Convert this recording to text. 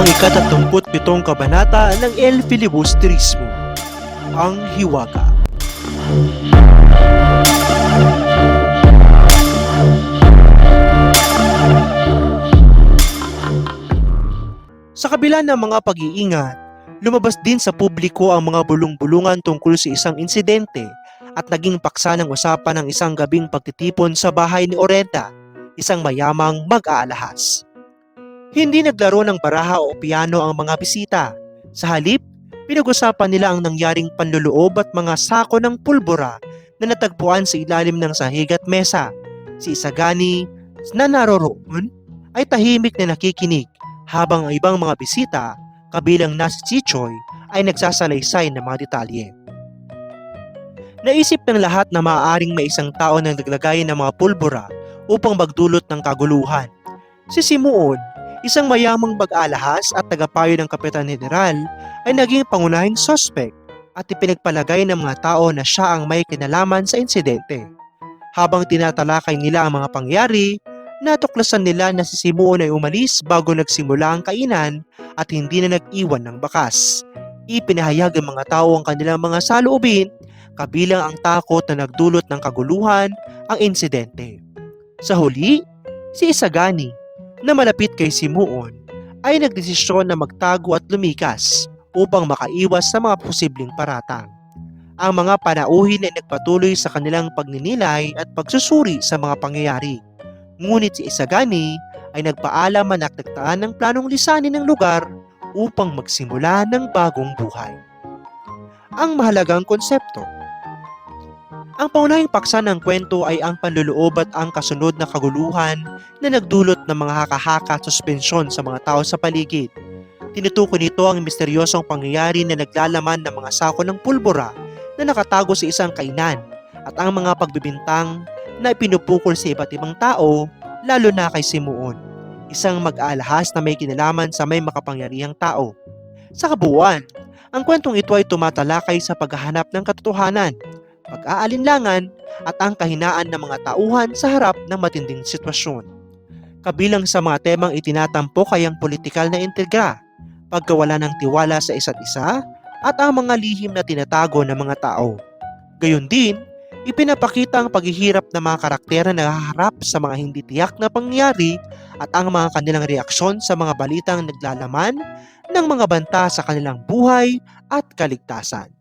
ang ikatatlongput pitong kabanata ng El Filibusterismo, ang Hiwaga. Sa kabila ng mga pag-iingat, lumabas din sa publiko ang mga bulong-bulungan tungkol sa isang insidente at naging paksa ng usapan ng isang gabing pagtitipon sa bahay ni Orenta, isang mayamang mag-aalahas. Hindi naglaro ng baraha o piano ang mga bisita. Sa halip, pinag-usapan nila ang nangyaring panluloob at mga sako ng pulbura na natagpuan sa ilalim ng sahig at mesa. Si Isagani na naroroon ay tahimik na nakikinig habang ang ibang mga bisita, kabilang na si Chichoy, ay nagsasalaysay ng mga detalye. Naisip ng lahat na maaaring may isang tao na naglagay ng mga pulbura upang magdulot ng kaguluhan. Si Simuon, isang mayamang bag-alahas at tagapayo ng Kapitan General ay naging pangunahing suspect at ipinagpalagay ng mga tao na siya ang may kinalaman sa insidente. Habang tinatalakay nila ang mga pangyari, natuklasan nila na si Simuon ay umalis bago nagsimula ang kainan at hindi na nag-iwan ng bakas. Ipinahayag ng mga tao ang kanilang mga saloobin, kabilang ang takot na nagdulot ng kaguluhan ang insidente. Sa huli, si Isagani, na malapit kay Simuon, ay nagdesisyon na magtago at lumikas upang makaiwas sa mga posibleng paratang. Ang mga panauhin ay nagpatuloy sa kanilang pagninilay at pagsusuri sa mga pangyayari. Ngunit si Isagani ay nagpaalam na nagtagtaan ng planong lisanin ng lugar upang magsimula ng bagong buhay. Ang mahalagang konsepto ang paunahing paksa ng kwento ay ang panluloob at ang kasunod na kaguluhan na nagdulot ng mga haka-haka at suspensyon sa mga tao sa paligid. Tinutukoy nito ang misteryosong pangyayari na naglalaman ng mga sako ng pulbura na nakatago sa isang kainan at ang mga pagbibintang na ipinupukol sa iba't ibang tao, lalo na kay Simuon, isang mag-alahas na may kinalaman sa may makapangyarihang tao. Sa kabuuan, ang kwentong ito ay tumatalakay sa paghahanap ng katotohanan, pag-aalinlangan at ang kahinaan ng mga tauhan sa harap ng matinding sitwasyon. Kabilang sa mga temang itinatampok ay ang politikal na integra, pagkawala ng tiwala sa isa't isa, at ang mga lihim na tinatago ng mga tao. Gayon din, ipinapakita ang paghihirap ng mga karakter na nakaharap sa mga hindi tiyak na pangyayari at ang mga kanilang reaksyon sa mga balitang naglalaman ng mga banta sa kanilang buhay at kaligtasan.